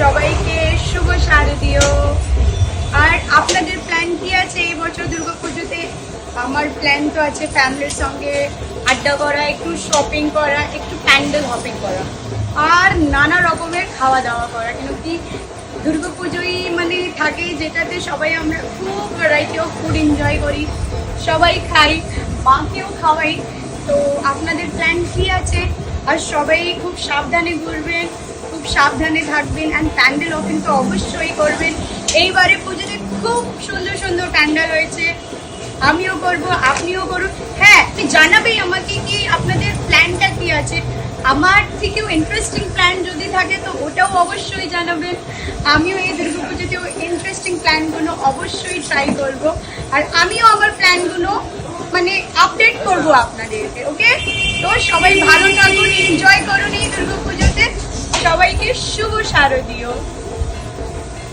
সবাইকে শুভ শারদীয়। আর আপনাদের প্ল্যান কি আছে এই বছর দুর্গা পুজোতে? আমার প্ল্যান তো আছে ফ্যামিলির সঙ্গে আড্ডা করা, একটু শপিং করা, একটু প্যান্ডেল হপিং করা, আর নানা রকমের খাওয়া দাওয়া করা। কেন কি দুর্গা পুজোই মানে থাকে যেটাতে সবাই আমরা খুব ভ্যারাইটি অফ ফুড এনজয় করি। সবাই খাই, মাকেও খাওয়াই। তো আপনাদের প্ল্যান কি আছে? আর সবাই খুব সাবধানে ঘুরবেন খুব সাবধানে থাকবেন অ্যান্ড প্যান্ডেল ওপেন তো অবশ্যই করবেন। এইবারে পুজোতে খুব সুন্দর সুন্দর প্যান্ডেল হয়েছে আমিও করব, আপনিও করুন। হ্যাঁ আপনি জানাবেই আমাকে কি আপনাদের প্ল্যানটা কি আছে। আমার থেকেও ইন্টারেস্টিং প্ল্যান যদি থাকে তো ওটাও অবশ্যই জানাবেন। আমিও এই দুর্গা পুজোতেও ইন্টারেস্টিং প্ল্যানগুলো অবশ্যই ট্রাই করব। আর আমিও আমার প্ল্যানগুলো মানে আপডেট করব আপনাদেরকে ওকে তো সবাই ভালো সবাইকে শুভ শারদীয়।